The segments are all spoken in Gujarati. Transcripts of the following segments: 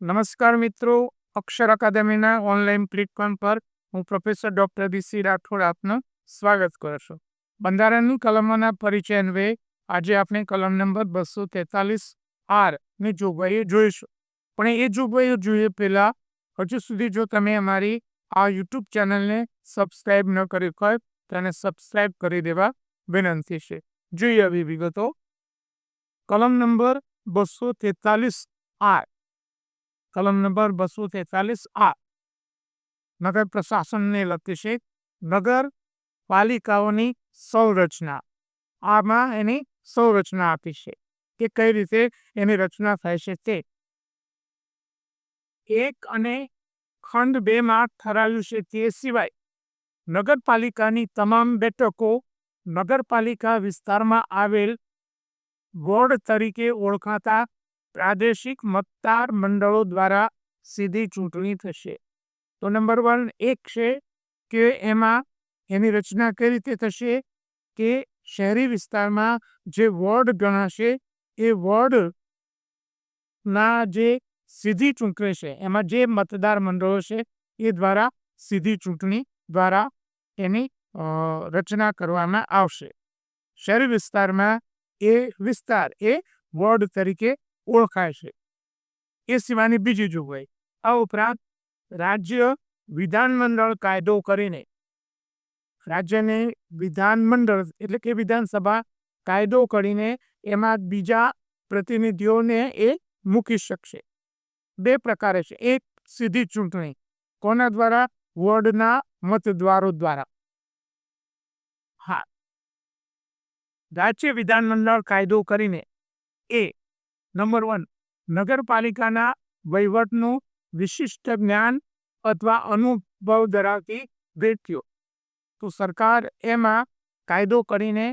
નમસ્કાર મિત્રો, અક્ષર અકાદમીના ઓનલાઈન પ્લેટફોર્મ પર હું પ્રોફેસર ડૉક્ટર બીસી રાઠોડ આપનું સ્વાગત કરું છું. બંધારણની કલમોના પરિચય અન્વયે આજે આપણે કલમ નંબર બસો તેતાલીસ આરની જોગવાઈઓ જોઈશું. પણ એ જોગવાઈઓ જોઈએ પહેલાં હજુ સુધી જો તમે અમારી આ યુટ્યુબ ચેનલને સબસ્ક્રાઈબ ન કરી હોય તેને સબસ્ક્રાઈબ કરી દેવા વિનંતી છે. જોઈએ આવી વિગતો. કલમ નંબર બસો તેતાલીસ આર કલમ નંબર બસો તેતાલીસ આ નગર પ્રશાસનને લગતી છે નગર પાલિકાઓની સંરચના આમાં એની સંરચના આપી છે કે કઈ રીતે એની રચના થાય છે તે એક અને ખંડ બે માં ઠરાવ્યું છે તે સિવાય નગરપાલિકાની તમામ બેઠકો નગરપાલિકા વિસ્તારમાં આવેલ વોર્ડ તરીકે ઓળખાતા પ્રાદેશિક મતદાર મંડળો દ્વારા સીધી ચૂંટણી થશે. તો નંબર વન એક છે કે એમાં એની રચના કઈ રીતે થશે? કે શહેરી વિસ્તારમાં જે વોર્ડ ગણાશે, એ વોર્ડ ના જે સીધી ચૂંટણી છે, એમાં જે મતદાર મંડળો છે, એ દ્વારા સીધી ચૂંટણી દ્વારા એની રચના કરવામાં આવશે. શહેરી વિસ્તારમાં એ વિસ્તાર એ વોર્ડ તરીકે ઓળખાય છે. એ સિવાયની બીજી જોગવાઈ. આ ઉપરાંત રાજ્ય વિધાનમંડળ કાયદો કરીને રાજ્યને વિધાનમંડળ એટલે કે વિધાનસભા કાયદો કરીને એમાં બીજા પ્રતિનિધિઓને એ મૂકી શકશે. બે પ્રકારે છે. એક સીધી ચૂંટણી. કોના દ્વારા? વોર્ડના મતદ્વારો દ્વારા. હા. રાજ્ય વિધાનમંડળ કાયદો કરીને એ નંબર વન નગરપાલિકાના વહીવટનું વિશિષ્ટ જ્ઞાન અથવા અનુભવ ધરાવતી વ્યક્તિઓ. તો સરકાર એમાં કાયદો કરીને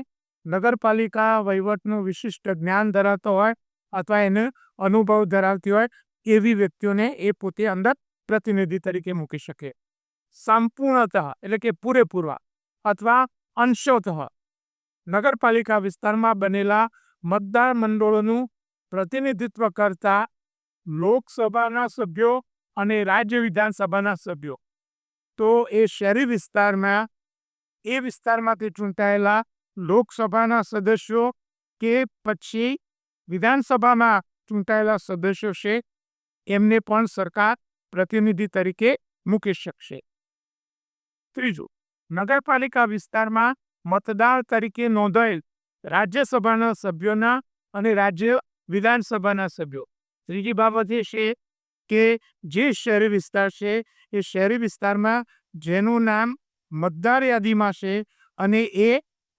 નગરપાલિકા વહીવટનું વિશિષ્ટ જ્ઞાન ધરાવતો હોય અથવા એને અનુભવ ધરાવતી હોય એવી વ્યક્તિઓને એ પોતે અંદર પ્રતિનિધિ તરીકે મૂકી શકે. સંપૂર્ણતઃ એટલે કે પૂરેપૂરવા અથવા અંશોતઃ નગરપાલિકા વિસ્તારમાં બનેલા મતદાર મંડળોનું પ્રતિનિધિત્વ કરતા લોકસભાના સભ્યો અને રાજ્ય વિધાનસભાના સભ્યો. તો એ શહેરી વિસ્તારમાં, એ વિસ્તારમાંથી ચૂંટાયેલા લોકસભાના સદસ્યો કે પછી વિધાનસભામાં ચૂંટાયેલા સદસ્યો છે, એમને પણ સરકાર પ્રતિનિધિ તરીકે મૂકી શકશે. ત્રીજું, નગરપાલિકા વિસ્તારમાં મતદાર તરીકે નોંધાયેલ રાજ્યસભાના સભ્યોના અને રાજ્ય વિધાનસભાના સભ્યો. ત્રીજી બાબત એ છે કે જે શહેરી વિસ્તાર છે, એ શહેરી વિસ્તારમાં જેનું નામ મતદાર યાદીમાં છે અને એ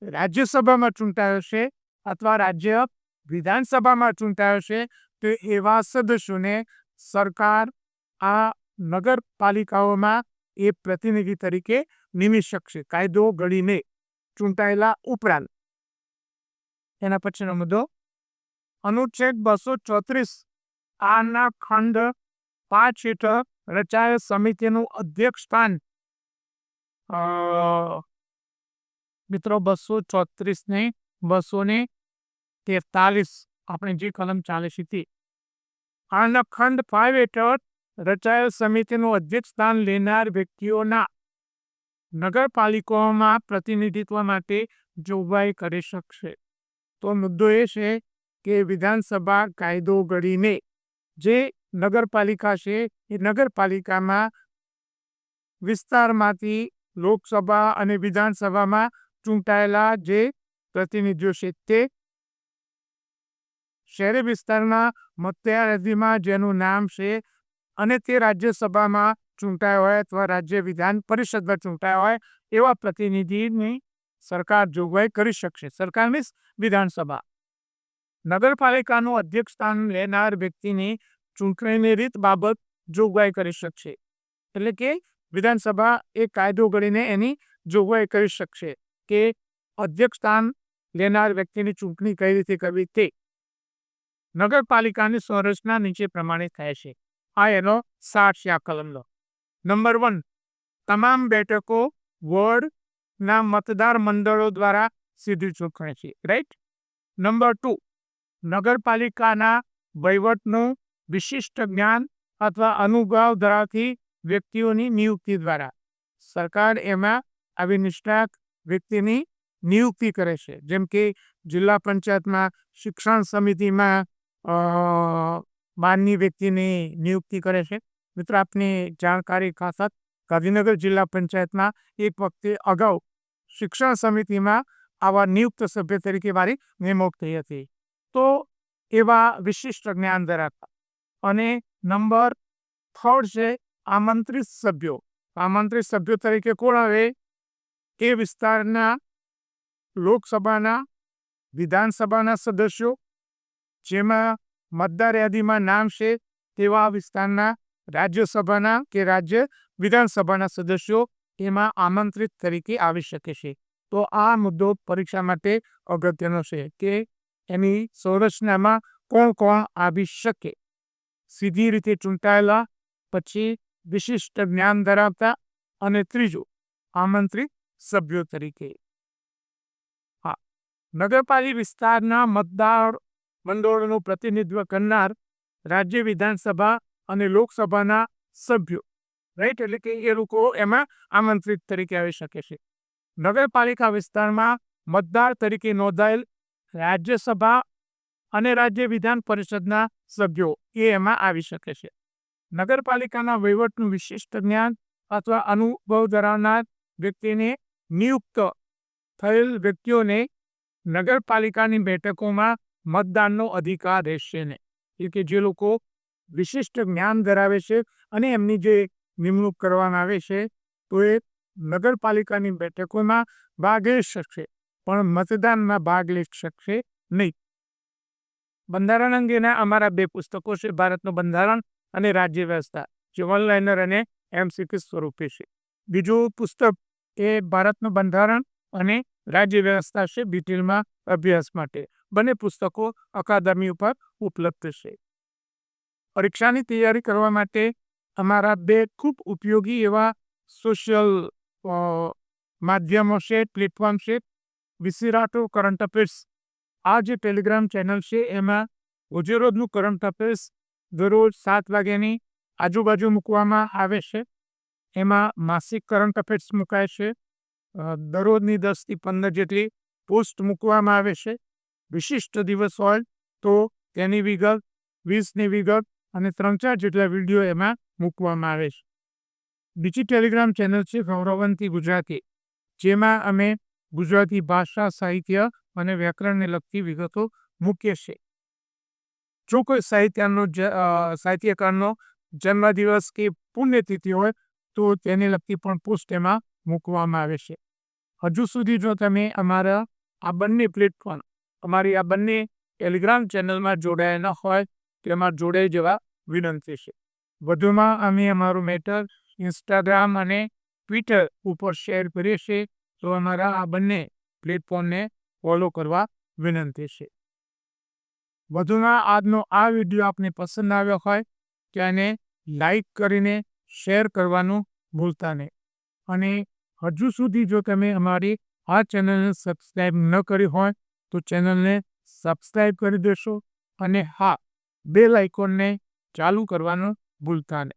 રાજ્યસભામાં ચૂંટાયો છે અથવા રાજ્ય વિધાનસભામાં ચૂંટાયો છે, તો એવા સદસ્યોને સરકાર આ નગરપાલિકાઓમાં એ પ્રતિનિધિ તરીકે નિમી શકશે. કાયદો ઘડીને ચૂંટાયેલા ઉપરાંત. એના પછીનો મુદ્દો. અનુચ્છેદ બસો ચોત્રીસ આના ખંડ પાંચ હેઠળ રચાયેલ સમિતિનું અધ્યક્ષ સ્થાન મિત્રો બસો ચોત્રીસ ને બસો ને તેતાલીસ આપણે જે કલમ ચાલે છે તે. આના ખંડ ફાઇવ હેઠળ રચાયેલ સમિતિનું અધ્યક્ષ સ્થાન લેનાર વ્યક્તિઓના નગરપાલિકાઓમાં પ્રતિનિધિત્વ માટે જોગવાઈ કરી શકશે. તો મુદ્દો એ છે કે વિધાનસભા કાયદો ઘડીને જે નગરપાલિકા છે, એ નગરપાલિકામાં વિસ્તારમાંથી લોકસભા અને વિધાનસભામાં ચૂંટાયેલા જે પ્રતિનિધિઓ છે, તે શહેરી વિસ્તારના મતદાર જેનું નામ છે અને તે રાજ્યસભામાં ચૂંટાયા હોય અથવા રાજ્ય વિધાન પરિષદમાં ચૂંટાયા હોય, એવા પ્રતિનિધિની સરકાર જોગવાઈ કરી શકશે. સરકાર મીન્સ વિધાનસભા નગરપાલિકાનું અધ્યક્ષ સ્થાન લેનાર વ્યક્તિની ચૂંટણીની રીત બાબત જોગવાઈ કરી શકશે. એટલે કે વિધાનસભા એ કાયદો ઘડીને એની જોગવાઈ કરી શકશે કે અધ્યક્ષ સ્થાન લેનાર વ્યક્તિની ચૂંટણી કઈ રીતે કરવી તે. નગરપાલિકાની સંરચના નીચે પ્રમાણે થાય છે. આ એનો સાર છે આ કલમનો. નંબર વન, તમામ બેઠકો વોર્ડના મતદાર મંડળો દ્વારા સીધી ચૂંટણી છે. રાઈટ? નંબર ટુ નગરપાલિકાના વહીવટનું વિશિષ્ટ જ્ઞાન અથવા અનુભવ ધરાવતી વ્યક્તિઓની નિયુક્તિ દ્વારા. સરકાર એમાં આવી નિષ્ણાત વ્યક્તિની નિયુક્તિ કરે છે. જેમ કે જિલ્લા પંચાયતમાં શિક્ષણ સમિતિમાં બારની વ્યક્તિની નિયુક્તિ કરે છે. મિત્રો, આપની જાણકારી ખાસત ગાંધીનગર જિલ્લા પંચાયતમાં એક વખતે અગાઉ શિક્ષણ સમિતિમાં આવા નિયુક્ત સભ્ય તરીકે મારી નિમણૂક થઈ હતી. તો એવા વિશિષ્ટ જ્ઞાન ધરાવતા. અને નંબર થર્ડ છે આમંત્રિત સભ્યો. આમંત્રિત સભ્યો તરીકે કોણ આવે? એ વિસ્તારના લોકસભાના, વિધાનસભાના સદસ્યો, જેમાં મતદાર યાદીમાં નામ છે તેવા વિસ્તારના રાજ્યસભાના કે રાજ્ય વિધાનસભાના સદસ્યો એમાં આમંત્રિત તરીકે આવી શકે છે. તો આ મુદ્દો પરીક્ષા માટે અગત્યનો છે કે એની સંરચનામાં કોણ કોણ આવી શકે? સીધી રીતે ચૂંટાયેલા, પછી વિશિષ્ટ જ્ઞાન ધરાવતા અને ત્રીજું આમંત્રિત સભ્યો તરીકે. હા, નગરપાલિકા વિસ્તારના મતદાર મંડળોનું પ્રતિનિધિત્વ કરનાર રાજ્ય વિધાનસભા અને લોકસભાના સભ્યો રાઈટ એટલે કે એ લોકો એમાં આમંત્રિત તરીકે આવી શકે છે. નગરપાલિકા વિસ્તારમાં મતદાર તરીકે નોંધાયેલ રાજ્યસભા અને રાજ્ય વિધાન પરિષદના સભ્યો એ એમાં આવી શકે છે. નગરપાલિકાના વહીવટનું વિશિષ્ટ જ્ઞાન અથવા અનુભવ ધરાવનાર વ્યક્તિને નિયુક્ત થયેલ વ્યક્તિઓને નગરપાલિકાની બેઠકોમાં મતદાનનો અધિકાર રહેશે નહીં. એટલે કે જે લોકો વિશિષ્ટ જ્ઞાન ધરાવે છે અને એમની જે નિમણૂક કરવામાં આવે છે તો એ નગરપાલિકાની બેઠકોમાં ભાગ લઈ શકશે. પણ મતદાનમાં ભાગ લઈ શકશે નહીં. બંધારણ અંગેના અમારા બે પુસ્તકો છે, ભારતનું બંધારણ અને રાજ્ય વ્યવસ્થા, જે ઓનલાઈનર અને એમસીક્યુ સ્વરૂપે છે. બીજું પુસ્તક એ ભારતનું બંધારણ અને રાજ્ય વ્યવસ્થા છે, ડિટેલમાં અભ્યાસ માટે. બંને પુસ્તકો અકાદમી ઉપર ઉપલબ્ધ છે. પરીક્ષાની તૈયારી કરવા માટે અમારા બે ખૂબ ઉપયોગી એવા સોશિયલ માધ્યમો છે, પ્લેટફોર્મ છે વિસિરાટો કરંટ અફેર્સ. આ જે ટેલિગ્રામ ચેનલ છે, એમાં રોજેરોજનું કરંટ અફેર્સ દરરોજ સાત વાગ્યાની આજુબાજુ મૂકવામાં આવે છે. એમાં માસિક કરંટ અફેર્સ મુકાય છે. દરરોજની દસથી પંદર જેટલી પોસ્ટ મૂકવામાં આવે છે. વિશિષ્ટ દિવસ હોય તો તેની વિગત, વીસની વિગત અને ત્રણ ચાર જેટલા વીડિયો એમાં મૂકવામાં આવે છે. બીજી ટેલિગ્રામ ચેનલ છે, ગૌરવંતી ગુજરાતી, જેમાં અમે ગુજરાતી ભાષા, સાહિત્ય અને વ્યાકરણને લગતી વિગતો મૂકીએ છીએ જો કોઈ સાહિત્યનો સાહિત્યકારનો જન્મદિવસ કે પુણ્યતિથિ હોય, તો તેને લગતી પણ પોસ્ટ એમાં મૂકવામાં આવે છે. હજુ સુધી જો તમે અમારા આ બંને પ્લેટફોર્મ, અમારી આ બંને ટેલિગ્રામ ચેનલમાં જોડાયા ન હોય, તો એમાં જોડાઈ જવા વિનંતી છે. વધુમાં અમે અમારું મેટર ઇન્સ્ટાગ્રામ અને ટ્વિટર ઉપર શેર કરીએ છીએ. તો અમારા આ બંને પ્લેટફોર્મને ફોલો કરવા વિનંતી છે. વધુમાં આજનો આ વીડિયો આપને પસંદ આવ્યો હોય તો એને લાઈક કરીને શેર કરવાનું ભૂલતા નહીં. અને હજુ સુધી જો તમે અમારી આ ચેનલને સબસ્ક્રાઈબ ન કરી હોય તો ચેનલને સબસ્ક્રાઈબ કરી દેશો અને હા બેલ આઇકોનને ચાલુ કરવાનું ભૂલતા નહીં.